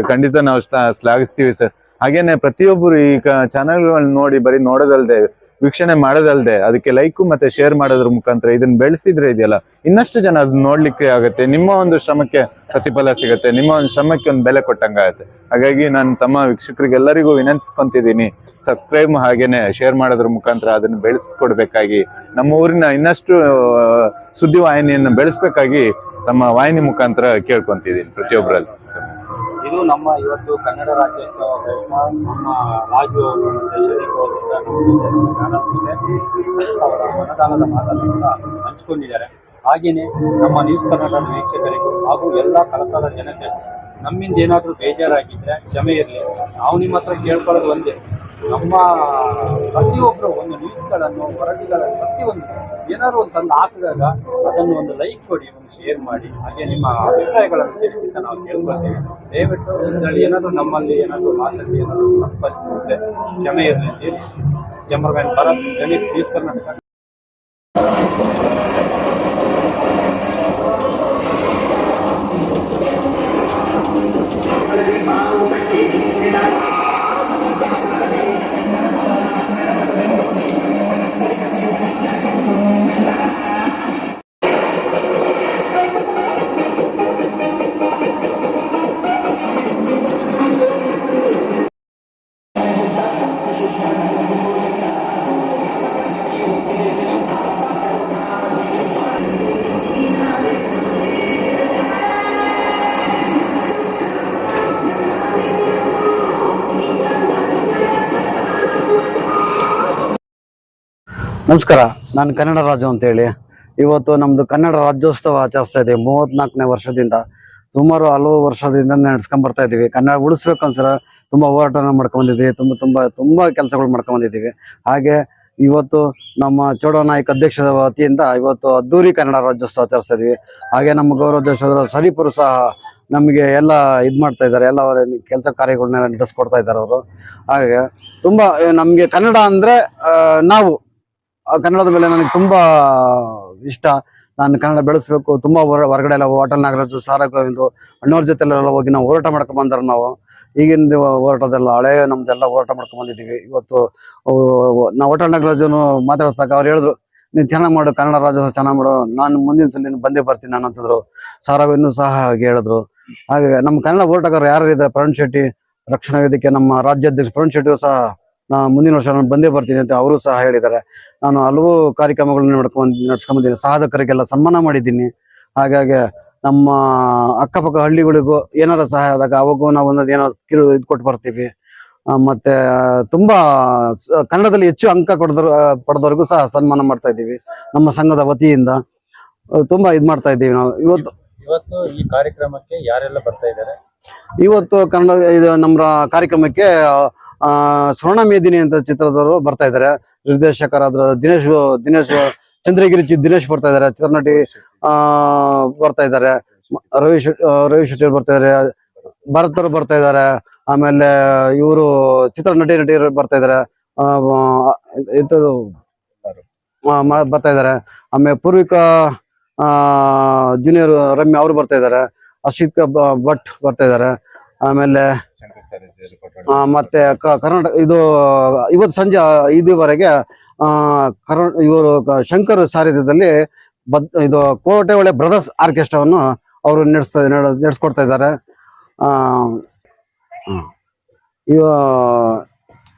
ಖಂಡಿತ ನಾವು ಶ್ಲಾ- ಶ್ಲಾಘಿಸ್ತೀವಿ ಸರ್. ಹಾಗೇನೆ ಪ್ರತಿಯೊಬ್ಬರು ಈ ಚಾನೆಲ್ಗಳನ್ನ ನೋಡಿ ಬರೀ ನೋಡೋದಲ್ದೆ ವೀಕ್ಷಣೆ ಮಾಡೋದಲ್ದೆ ಅದಕ್ಕೆ ಲೈಕು ಮತ್ತೆ ಶೇರ್ ಮಾಡೋದ್ರ ಮುಖಾಂತರ ಇದನ್ನ ಬೆಳೆಸಿದ್ರೆ ಇದೆಯಲ್ಲ, ಇನ್ನಷ್ಟು ಜನ ಅದನ್ನ ನೋಡ್ಲಿಕ್ಕೆ ಆಗುತ್ತೆ. ನಿಮ್ಮ ಒಂದು ಶ್ರಮಕ್ಕೆ ಪ್ರತಿಫಲ ಸಿಗುತ್ತೆ. ನಿಮ್ಮ ಒಂದು ಶ್ರಮಕ್ಕೆ ಒಂದು ಬೆಲೆ ಕೊಟ್ಟಂಗಾಗುತ್ತೆ ಹಾಗಾಗಿ ನಾನು ತಮ್ಮ ವೀಕ್ಷಕರಿಗೆಲ್ಲರಿಗೂ ವಿನಂತಿಸ್ಕೊಂತಿದ್ದೀನಿ, ಸಬ್ಸ್ಕ್ರೈಬ್ ಹಾಗೇನೆ ಶೇರ್ ಮಾಡೋದ್ರ ಮುಖಾಂತರ ಅದನ್ನ ಬೆಳೆಸ್ಕೊಡ್ಬೇಕಾಗಿ. ನಮ್ಮ ಊರಿನ ಇನ್ನಷ್ಟು ಸುದ್ದಿ ವಾಹಿನಿಯನ್ನು ಬೆಳೆಸ್ಬೇಕಾಗಿ ತಮ್ಮ ವಾಹಿನಿ ಮುಖಾಂತರ ಕೇಳ್ಕೊಂತಿದ್ದೀನಿ ಪ್ರತಿಯೊಬ್ಬರಲ್ಲಿ ಇದು ನಮ್ಮ ಇವತ್ತು ಕನ್ನಡ ರಾಜ್ಯೋತ್ಸವ ನಮ್ಮ ರಾಜು ಅವರು ಅವರು ಮನದಾನದ ಮಾತನ್ನು ಕೂಡ ಹಂಚ್ಕೊಂಡಿದ್ದಾರೆ. ಹಾಗೆಯೇ ನಮ್ಮ ನ್ಯೂಸ್ ಕನ್ನಡ ವೀಕ್ಷಕರಿಗೂ ಹಾಗೂ ಎಲ್ಲ ಕಳಸದ ಜನತೆ, ನಮ್ಮಿಂದ ಏನಾದರೂ ಬೇಜಾರಾಗಿದ್ರೆ ಕ್ಷಮೆ ಇರಲಿ. ನಾವು ನಿಮ್ಮ ಹತ್ರ ಕೇಳ್ಕೊಳ್ಳೋದು ಒಂದೇ. ನಮ್ಮ ಪ್ರತಿಯೊಬ್ಬರು ಒಂದು ನ್ಯೂಸ್ಗಳನ್ನು ವರದಿಗಳನ್ನು ಪ್ರತಿಯೊಂದು ಏನಾದ್ರು ಒಂದು ತಂದು ಹಾಕಿದಾಗ ಅದನ್ನು ಒಂದು ಲೈಕ್ ಕೊಡಿ, ಒಂದು ಶೇರ್ ಮಾಡಿ, ಹಾಗೆ ನಿಮ್ಮ ಅಭಿಪ್ರಾಯಗಳನ್ನು ತಿಳಿಸಿ ನಾವು ಕೇಳ್ಕೊಳ್ತೀವಿ. ದಯವಿಟ್ಟು ಇದರಲ್ಲಿ ಏನಾದರೂ ನಮ್ಮಲ್ಲಿ ಏನಾದರೂ ಮಾತಾಡಿ ಏನಾದರೂ ಸಂಪತ್ತು ಕ್ಷಮೆ ಇರಲಿ ಕ್ಯಾಮ್ರಾಮ್ಯಾನ್ ಭರತ್ ಗಣೇಶ್ ನ್ಯೂಸ್ ಕರ್ನಾಟಕ ನಮಸ್ಕಾರ, ನಾನು ಕನ್ನಡ ರಾಜು ಅಂತೇಳಿ. ಇವತ್ತು ನಮ್ಮದು ಕನ್ನಡ ರಾಜ್ಯೋತ್ಸವ ಆಚರಿಸ್ತಾ ಇದ್ದೀವಿ ಮೂವತ್ನಾಲ್ಕನೇ ವರ್ಷದಿಂದ, ಸುಮಾರು ಹಲವು ವರ್ಷದಿಂದ ಬರ್ತಾ ಇದ್ದೀವಿ ಕನ್ನಡ ಉಳಿಸ್ಬೇಕು ಅನ್ಸರ ತುಂಬಾ ಹೋರಾಟನ ಮಾಡ್ಕೊಂಡಿದ್ದೀವಿ ತುಂಬ, ತುಂಬಾ ತುಂಬಾ ಕೆಲಸಗಳು ಮಾಡ್ಕೊಂಡಿದ್ದೀವಿ ಹಾಗೆ ಇವತ್ತು ನಮ್ಮ ಚೋಡನಾಯಕ್ ಅಧ್ಯಕ್ಷರ ವತಿಯಿಂದ ಇವತ್ತು ಅದ್ದೂರಿ ಕನ್ನಡ ರಾಜ್ಯೋತ್ಸವ ಆಚರಿಸ್ತಾ ಇದೀವಿ. ಹಾಗೆ ನಮ್ಮ ದೇಶದ ಸರಿಪುರು ಸಹ ನಮಗೆ ಎಲ್ಲ ಇದು ಮಾಡ್ತಾ ಇದ್ದಾರೆ. ಎಲ್ಲ ಕೆಲಸ ಕಾರ್ಯಗಳನ್ನ ನಡೆಸ್ಕೊಡ್ತಾ ಇದ್ದಾರೆ ಅವರು. ಹಾಗೆ ತುಂಬಾ, ನಮಗೆ ಕನ್ನಡ ಅಂದ್ರೆ ನಾವು. ಕನ್ನಡದ ಮೇಲೆ ನನಗೆ ತುಂಬಾ ಇಷ್ಟ. ನಾನು ಕನ್ನಡ ಬೆಳೆಸ್ಬೇಕು, ತುಂಬಾ ಹೊರ, ಹೊರಗಡೆ ಎಲ್ಲ ಹೋಟೆಲ್ ನಾಗರಾಜು ಸಾರ ಗೋವಿಂದು ಅಣ್ಣವ್ರ ಜೊತೆ ಎಲ್ಲ ಹೋಗಿ ನಾವು ಹೋರಾಟ ಮಾಡ್ಕೊಂಡ್ ಬಂದಾರ ನಾವು. ಈಗಿನ ಹೋರಾಟದೆಲ್ಲ, ಹಳೆ ನಮ್ದೆಲ್ಲ ಹೋರಾಟ ಮಾಡ್ಕೊಂಡ್ ಬಂದಿದ್ದೀವಿ. ಇವತ್ತು ನಾವು ಹೋಟೆಲ್ ನಾಗರಾಜನು ಮಾತಾಡಿಸಿದಾಗ ಅವ್ರು ಹೇಳಿದ್ರು, ನೀನು ಚೆನ್ನಾಗಿ ಮಾಡು, ಕನ್ನಡ ರಾಜ್ಯೋತ್ಸವ ಚೆನ್ನಾಗಿ ಮಾಡು. ನಾನು ಮುಂದಿನ ಸಲ ನೀನು ಬಂದೇ ಬರ್ತೀನಿ ನಾನು ಅಂತಂದ್ರು. ಸಾರಾಗೂ ಸಹ ಹಾಗೆ ಹೇಳಿದ್ರು. ಹಾಗೆ ನಮ್ಮ ಕನ್ನಡ ಹೋರಾಟಗಾರರು ಯಾರು ಇದ್ದಾರೆ? ಪ್ರಣ್ ಶೆಟ್ಟಿ ರಕ್ಷಣಾ ವೇದಿಕೆ, ನಮ್ಮ ರಾಜ್ಯಾಧ್ಯಕ್ಷ ಪ್ರಣ್ ಶೆಟ್ಟಿಯು ಸಹ ನಾ ಮುಂದಿನ ವರ್ಷ ನಾನು ಬಂದೇ ಬರ್ತೀನಿ ಅಂತ ಅವರು ಸಹ ಹೇಳಿದ್ದಾರೆ. ನಾನು ಹಲವು ಕಾರ್ಯಕ್ರಮಗಳನ್ನು ನಡ್ಕೊಂಡ್ ನಡ್ಸ್ಕೊಂಬಂದಿದ್ದೀನಿ. ಸಾಧಕರಿಗೆಲ್ಲ ಸನ್ಮಾನ ಮಾಡಿದ್ದೀನಿ. ಹಾಗಾಗಿ ನಮ್ಮ ಅಕ್ಕಪಕ್ಕ ಹಳ್ಳಿಗಳಿಗೂ ಏನಾರ ಸಹಾಯ ಆದಾಗ ಅವಾಗೂ ನಾವು ಒಂದೊಂದು ಏನೋ ಕಿರು ಇದು ಕೊಟ್ಟು ಬರ್ತೀವಿ. ಮತ್ತೆ ತುಂಬಾ ಕನ್ನಡದಲ್ಲಿ ಹೆಚ್ಚು ಅಂಕ ಕೊಡದ್ರು ಪಡೆದವ್ರಿಗೂ ಸಹ ಸನ್ಮಾನ ಮಾಡ್ತಾ ಇದ್ದೀವಿ. ನಮ್ಮ ಸಂಘದ ವತಿಯಿಂದ. ತುಂಬಾ ಇದು ಮಾಡ್ತಾ ಇದ್ದೀವಿ ನಾವು. ಇವತ್ತು ಇವತ್ತು ಈ ಕಾರ್ಯಕ್ರಮಕ್ಕೆ ಯಾರೆಲ್ಲ ಬರ್ತಾ ಇದ್ದಾರೆ? ಇವತ್ತು ಕನ್ನಡ ಇದು ನಮ್ಮ ಕಾರ್ಯಕ್ರಮಕ್ಕೆ ಆ, ಸ್ವರ್ಣ ಮೇದಿನಿ ಅಂತ ಚಿತ್ರದವರು ಬರ್ತಾ ಇದ್ದಾರೆ. ನಿರ್ದೇಶಕರಾದ ದಿನೇಶ್ ದಿನೇಶ್ ಚಂದ್ರಗಿರಿ ದಿನೇಶ್ ಬರ್ತಾ ಇದ್ದಾರೆ. ಚಿತ್ರನಟಿ ಆ ಬರ್ತಾ ಇದ್ದಾರೆ. ರವಿ ರವಿ ಶೆಟ್ಟಿ ಬರ್ತಾ ಇದ್ದಾರೆ. ಭರತ್ ಅವರು ಬರ್ತಾ ಇದ್ದಾರೆ. ಆಮೇಲೆ ಇವರು ಚಿತ್ರ ನಟಿ ನಟಿ ಬರ್ತಾ ಇದ್ದಾರೆ. ಇಂಥದ್ದು ಬರ್ತಾ ಇದ್ದಾರೆ. ಆಮೇಲೆ ಪೂರ್ವಿಕಾ ಜೂನಿಯರ್ ರಮ್ಯ ಅವರು ಬರ್ತಾ ಇದ್ದಾರೆ. ಅಶಿತ್ ಭಟ್ ಬರ್ತಾ ಇದ್ದಾರೆ. ಆಮೇಲೆ ಮತ್ತೆ ಕರ್ನಾಟಕ ಇದು, ಇವತ್ತು ಸಂಜೆ ಇದುವರೆಗೆ ಕರ್ನಾ, ಇವರು ಶಂಕರ್ ಸಾರಥ್ಯದಲ್ಲಿ ಇದು ಕೋಟೆ ಒಳ್ಳೆ ಬ್ರದರ್ಸ್ ಆರ್ಕೆಸ್ಟ್ರಾವನ್ನು ಅವರು ನಡೆಸ್ತಾ ನಡೆ- ನಡೆಸ್ಕೊಡ್ತಾ ಇದ್ದಾರೆ. ಇವ,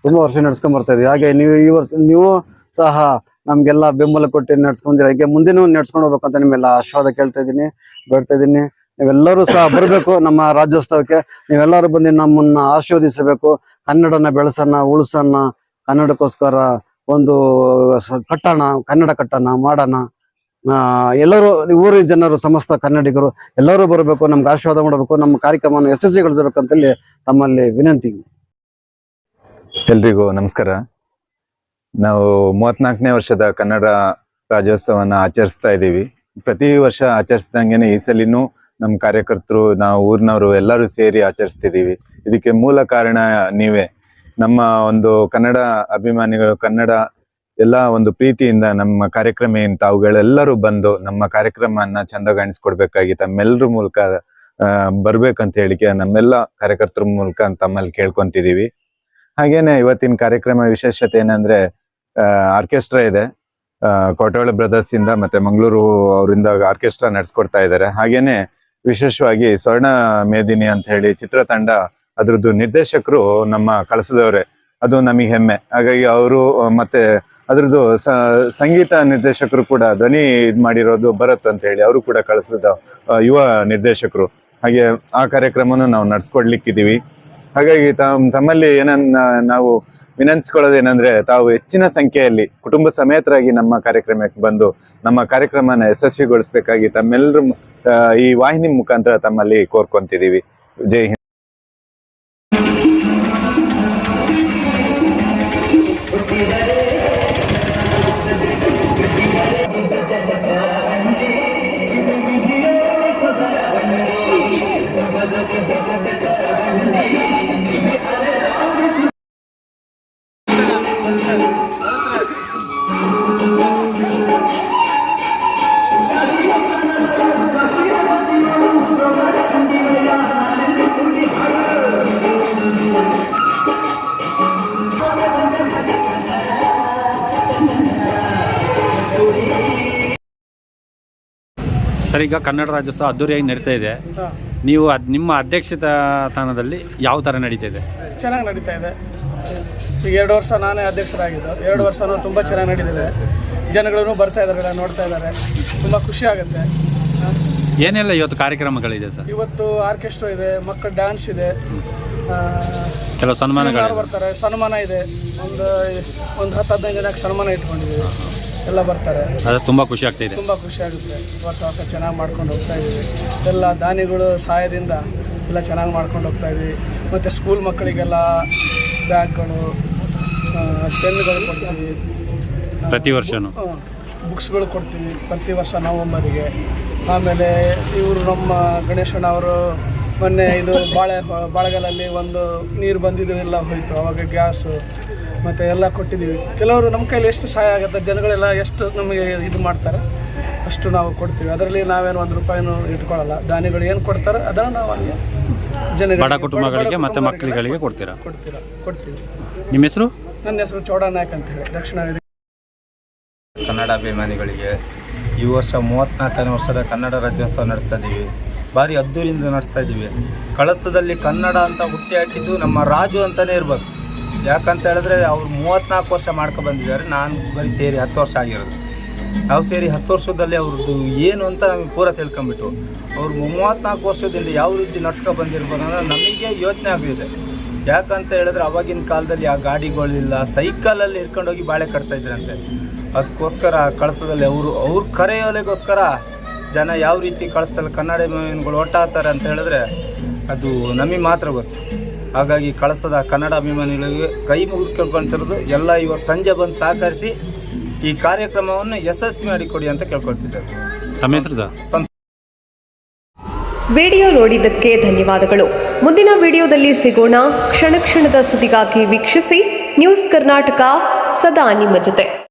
ತುಂಬ ವರ್ಷ ನಡ್ಸ್ಕೊಂಡ್ ಬರ್ತಾ ಇದೀವಿ. ಹಾಗೆ ನೀವು, ಈ ವರ್ಷ, ನೀವು ಸಹ ನಮ್ಗೆಲ್ಲ ಬೆಂಬಲ ಕೊಟ್ಟು ನಡ್ಸ್ಕೊಂಡಿರ ಹಾಗೆ ಮುಂದೆನೂ ನಡ್ಸ್ಕೊಂಡು ಹೋಗ್ಬೇಕಂತ ನಿಮ್ಮೆಲ್ಲ ಆಶೀರ್ವಾದ ಕೇಳ್ತಾ ಇದ್ದೀನಿ, ಬೇಡ್ತಾ ಇದ್ದೀನಿ. ನೀವೆಲ್ಲರೂ ಸಹ ಬರಬೇಕು ನಮ್ಮ ರಾಜ್ಯೋತ್ಸವಕ್ಕೆ. ನೀವೆಲ್ಲರೂ ಬಂದು ನಮ್ಮನ್ನ ಆಶೀರ್ವದಿಸಬೇಕು. ಕನ್ನಡನ ಬೆಳೆಸೋಣ, ಉಳಿಸೋಣ, ಕನ್ನಡಕ್ಕೋಸ್ಕರ ಒಂದು ಕಟ್ಟಣ, ಕನ್ನಡ ಕಟ್ಟೋಣ ಮಾಡೋಣ. ಎಲ್ಲರೂ ಊರಿನ ಜನರು ಸಮಸ್ತ ಕನ್ನಡಿಗರು ಎಲ್ಲರೂ ಬರಬೇಕು, ನಮ್ಗೆ ಆಶೀರ್ವಾದ ಮಾಡಬೇಕು, ನಮ್ಮ ಕಾರ್ಯಕ್ರಮವನ್ನು ಯಶಸ್ವಿಗೊಳಿಸಬೇಕಂತೇಳಿ ತಮ್ಮಲ್ಲಿ ವಿನಂತಿ. ಎಲ್ರಿಗೂ ನಮಸ್ಕಾರ. ನಾವು ಮೂವತ್ನಾಲ್ಕನೇ ವರ್ಷದ ಕನ್ನಡ ರಾಜ್ಯೋತ್ಸವನ ಆಚರಿಸ್ತಾ ಇದ್ದೀವಿ. ಪ್ರತಿ ವರ್ಷ ಆಚರಿಸಿದಂಗೆ ಈ ಸಲಿನೂ ನಮ್ಮ ಕಾರ್ಯಕರ್ತರು, ನಾವು ಊರಿನವರು ಎಲ್ಲರೂ ಸೇರಿ ಆಚರಿಸ್ತಿದ್ದೀವಿ. ಇದಕ್ಕೆ ಮೂಲ ಕಾರಣ ನೀವೇ. ನಮ್ಮ ಒಂದು ಕನ್ನಡ ಅಭಿಮಾನಿಗಳು, ಕನ್ನಡ ಎಲ್ಲ ಒಂದು ಪ್ರೀತಿಯಿಂದ ನಮ್ಮ ಕಾರ್ಯಕ್ರಮ ಏನು ತಾವುಗಳೆಲ್ಲರೂ ಬಂದು ನಮ್ಮ ಕಾರ್ಯಕ್ರಮನ ಚಂದಗಾಣಿಸ್ಕೊಡ್ಬೇಕಾಗಿ ತಮ್ಮೆಲ್ಲರ ಮೂಲಕ ಬರ್ಬೇಕಂತ ಹೇಳಿಕೆ ನಮ್ಮೆಲ್ಲ ಕಾರ್ಯಕರ್ತರ ಮೂಲಕ ತಮ್ಮಲ್ಲಿ ಕೇಳ್ಕೊಂತಿದೀವಿ ಹಾಗೇನೆ ಇವತ್ತಿನ ಕಾರ್ಯಕ್ರಮ ವಿಶೇಷತೆ ಏನಂದ್ರೆ ಆರ್ಕೆಸ್ಟ್ರಾ ಇದೆ. ಕೋಟೋಳೆ ಬ್ರದರ್ಸ್ ಇಂದ ಮತ್ತೆ ಮಂಗಳೂರು ಅವರಿಂದ ಆರ್ಕೆಸ್ಟ್ರಾ ನಡೆಸ್ಕೊಡ್ತಾ ಇದ್ದಾರೆ. ಹಾಗೇನೆ ವಿಶೇಷವಾಗಿ ಸ್ವರ್ಣ ಮೇದಿನಿ ಅಂತ ಹೇಳಿ ಚಿತ್ರತಂಡ ಅದ್ರದ್ದು ನಿರ್ದೇಶಕರು ನಮ್ಮ ಕಳಸದವರೇ. ಅದು ನಮಗೆ ಹೆಮ್ಮೆ. ಹಾಗಾಗಿ ಅವರು, ಮತ್ತೆ ಅದ್ರದ್ದು ಸಂಗೀತ ನಿರ್ದೇಶಕರು ಕೂಡ ಧ್ವನಿ ಇದು ಮಾಡಿರೋದು ಭರತ್ ಅಂತ ಹೇಳಿ ಅವರು ಕೂಡ ಕಳಿಸಿದ ಯುವ ನಿರ್ದೇಶಕರು. ಹಾಗೆ ಆ ಕಾರ್ಯಕ್ರಮನೂ ನಾವು ನಡ್ಸ್ಕೊಡ್ಲಿಕ್ಕಿದ್ದೀವಿ. ಹಾಗಾಗಿ ತಮ್, ತಮ್ಮಲ್ಲಿ ಏನನ್ನ ನಾವು ವಿನಂತಿಸ್ಕೊಳ್ಳೋದೇನಂದ್ರೆ ತಾವು ಹೆಚ್ಚಿನ ಸಂಖ್ಯೆಯಲ್ಲಿ ಕುಟುಂಬ ಸಮೇತರಾಗಿ ನಮ್ಮ ಕಾರ್ಯಕ್ರಮಕ್ಕೆ ಬಂದು ನಮ್ಮ ಕಾರ್ಯಕ್ರಮನ ಯಶಸ್ವಿಗೊಳಿಸಬೇಕಾಗಿ ತಮ್ಮೆಲ್ಲರೂ ಈ ವಾಹಿನಿ ಮುಖಾಂತರ ತಮ್ಮಲ್ಲಿ ಕೋರ್ಕೊಂತಿದ್ದೀವಿ. ಜೈ ಹಿಂದ್. ಈಗ ಕನ್ನಡ ರಾಜ್ಯೋತ್ಸವ ಅದ್ದೂರಿಯಾಗಿ ನಡೀತಾ ಇದೆ. ನೀವು ಅದ್ ನಿಮ್ಮ ಅಧ್ಯಕ್ಷತಾ ಸ್ಥಾನದಲ್ಲಿ ಯಾವ ಥರ ನಡೀತಾ ಇದೆ? ಚೆನ್ನಾಗಿ ನಡೀತಾ ಇದೆ. ಈಗ ಎರಡು ವರ್ಷ ನಾನೇ ಅಧ್ಯಕ್ಷರಾಗಿದ್ದು. ಎರಡು ವರ್ಷನೂ ತುಂಬ ಚೆನ್ನಾಗಿ ನಡೀತಿದೆ. ಜನಗಳೂ ಬರ್ತಾ ಇದ್ದಾರೆ ನೋಡ್ತಾ ಇದ್ದಾರೆ ತುಂಬ ಖುಷಿ ಆಗುತ್ತೆ? ಏನೆಲ್ಲ ಇವತ್ತು ಕಾರ್ಯಕ್ರಮಗಳಿದೆ ಸರ್? ಇವತ್ತು ಆರ್ಕೆಸ್ಟ್ರಾ ಇದೆ ಮಕ್ಕಳ ಡ್ಯಾನ್ಸ್ ಇದೆ. ಕೆಲವು ಸನ್ಮಾನಗಳು ಬರ್ತಾರೆ. ಸನ್ಮಾನ ಇದೆ. ಒಂದು ಒಂದು ಹತ್ತು ಹದಿನೈದು ಜನಕ್ಕೆ ಸನ್ಮಾನ ಇಟ್ಕೊಂಡಿದ್ದೀವಿ. ಎಲ್ಲ ಬರ್ತಾರೆ. ಅದು ತುಂಬಾ ಖುಷಿ ಆಗ್ತಾಯಿದೆ ತುಂಬ ಖುಷಿ ಆಗುತ್ತೆ. ವರ್ಷ ವರ್ಷ ಚೆನ್ನಾಗಿ ಮಾಡ್ಕೊಂಡು ಹೋಗ್ತಾ ಇದ್ದೀವಿ. ಎಲ್ಲ ದಾನಿಗಳು ಸಹಾಯದಿಂದ ಎಲ್ಲ ಚೆನ್ನಾಗಿ ಮಾಡ್ಕೊಂಡು ಹೋಗ್ತಾ ಇದ್ದೀವಿ. ಮತ್ತು ಸ್ಕೂಲ್ ಮಕ್ಕಳಿಗೆಲ್ಲ ಬ್ಯಾಗ್ಗಳು ಪೆನ್ಗಳು ಕೊಡ್ತೀವಿ. ಪ್ರತಿ ವರ್ಷನೂ. ಬುಕ್ಸ್ಗಳು ಕೊಡ್ತೀವಿ ಪ್ರತಿ ವರ್ಷ ನವಂಬರಿಗೆ. ಆಮೇಲೆ ಇವರು ನಮ್ಮ ಗಣೇಶಣ್ಣ ಅವರು ಮೊನ್ನೆ ಇದು ಬಾಳೆ ಬಾಳೆಗಾಲಲ್ಲಿ ಒಂದು ನೀರು ಬಂದಿದ್ದು ಎಲ್ಲ ಹೋಯಿತು ಅವಾಗ ಗ್ಯಾಸು ಮತ್ತು ಎಲ್ಲ ಕೊಟ್ಟಿದ್ದೀವಿ. ಕೆಲವರು ನಮ್ಮ ಕೈಲಿ ಎಷ್ಟು ಸಹಾಯ ಆಗುತ್ತೆ ಜನಗಳೆಲ್ಲ ಎಷ್ಟು ನಮಗೆ ಇದು ಮಾಡ್ತಾರೆ ಅಷ್ಟು ನಾವು ಕೊಡ್ತೀವಿ. ಅದರಲ್ಲಿ ನಾವೇನು ಒಂದು ರೂಪಾಯಿನೂ ಇಟ್ಕೊಳ್ಳಲ್ಲ. ದಾನಿಗಳು ಏನು ಕೊಡ್ತಾರೆ ಅದನ್ನು ನಾವು ಅಲ್ಲಿ ಜನಗಳಿಗೆ ಬಡ ಕುಟುಂಬಗಳಿಗೆ ಮತ್ತು ಮಕ್ಕಳಿಗೆ ಮಕ್ಕಳಿಗಳಿಗೆ ಕೊಡ್ತೀರಾ? ಕೊಡ್ತೀರ ಕೊಡ್ತೀವಿ. ನಿಮ್ಮ ಹೆಸರು? ನನ್ನ ಹೆಸರು ಚೌಡ ನಾಯಕ್ ಅಂತ ಹೇಳಿ. ದಕ್ಷಿಣ ಕನ್ನಡ ಅಭಿಮಾನಿಗಳಿಗೆ ಈ ವರ್ಷ ಮೂವತ್ತ್ನಾಲ್ಕನೇ ವರ್ಷದ ಕನ್ನಡ ರಾಜ್ಯೋತ್ಸವ ನಡೆಸ್ತಾ ಇದ್ದೀವಿ ಭಾರಿ ಅದ್ದೂರಿಂದ ನಡೆಸ್ತಾ ಇದ್ದೀವಿ. ಕಳಸದಲ್ಲಿ ಕನ್ನಡ ಅಂತ ಹುಟ್ಟಿ ಹಾಕಿದ್ದು ನಮ್ಮ ರಾಜು ಅಂತಲೇ ಇರ್ಬೇಕು ಯಾಕಂತ ಹೇಳಿದ್ರೆ ಅವ್ರು ಮೂವತ್ತ್ನಾಲ್ಕು ವರ್ಷ ಮಾಡ್ಕೊ ಬಂದಿದ್ದಾರೆ. ನಾನು ಬರೀ ಸೇರಿ ಹತ್ತು ವರ್ಷ ಆಗಿರೋದು. ನಾವು ಸೇರಿ ಹತ್ತು ವರ್ಷದಲ್ಲಿ ಅವ್ರದ್ದು ಏನು ಅಂತ ನಮಗೆ ಪೂರ ತಿಳ್ಕೊಂಬಿಟ್ಟು ಅವ್ರು ಮೂವತ್ತ್ನಾಲ್ಕು ವರ್ಷದಿಂದ ಯಾವ ರೀತಿ ನಡ್ಸ್ಕೊ ಬಂದಿರ್ಬೋದು ಅನ್ನೋದು ನಮಗೆ ಯೋಚನೆ ಆಗಿದೆ ಯಾಕಂತ ಹೇಳಿದ್ರೆ ಅವಾಗಿನ ಕಾಲದಲ್ಲಿ ಆ ಗಾಡಿಗಳಿಲ್ಲ ಸೈಕಲಲ್ಲಿ ಹಿಡ್ಕೊಂಡೋಗಿ ಬಾಳೆ ಕಟ್ತಾ ಇದ್ರಂತೆ. ಅದಕ್ಕೋಸ್ಕರ ಕಳಸದಲ್ಲಿ ಅವರು, ಅವ್ರ ಕರೆಯೋಲೆಗೋಸ್ಕರ ಜನ ಯಾವ ರೀತಿ ಕಳಿಸ್ತಲ್ಲ ಕನ್ನಡ ಅಭಿಮಾನಿಗಳು ಒಟ್ಟಾಗ್ತಾರೆ ಅಂತ ಹೇಳಿದ್ರೆ ಅದು ನಮಗೆ ಮಾತ್ರ ಗೊತ್ತು. ಹಾಗಾಗಿ ಕಳಿಸದ ಕನ್ನಡ ಅಭಿಮಾನಿಗಳಿಗೆ ಕೈ ಮುಗಿದು ಕೇಳ್ಕೊಳ್ತಿರೋದು ಎಲ್ಲ ಇವತ್ತು ಸಂಜೆ ಬಂದು ಸಹಕರಿಸಿ ಈ ಕಾರ್ಯಕ್ರಮವನ್ನು ಯಶಸ್ವಿ ಮಾಡಿಕೊಡಿ ಅಂತ ಕೇಳ್ಕೊಳ್ತಿದ್ದೇವೆ. ತಮ್ಮ ಹೆಸರು ಸರ್? ವಿಡಿಯೋ ನೋಡಿದ್ದಕ್ಕೆ ಧನ್ಯವಾದಗಳು. ಮುಂದಿನ ವಿಡಿಯೋದಲ್ಲಿ ಸಿಗೋಣ. ಕ್ಷಣ ಕ್ಷಣದ ಸುದ್ದಿಗಾಗಿ ವೀಕ್ಷಿಸಿ ನ್ಯೂಸ್ ಕರ್ನಾಟಕ ಸದಾ ನಿಮ್ಮ ಜೊತೆ.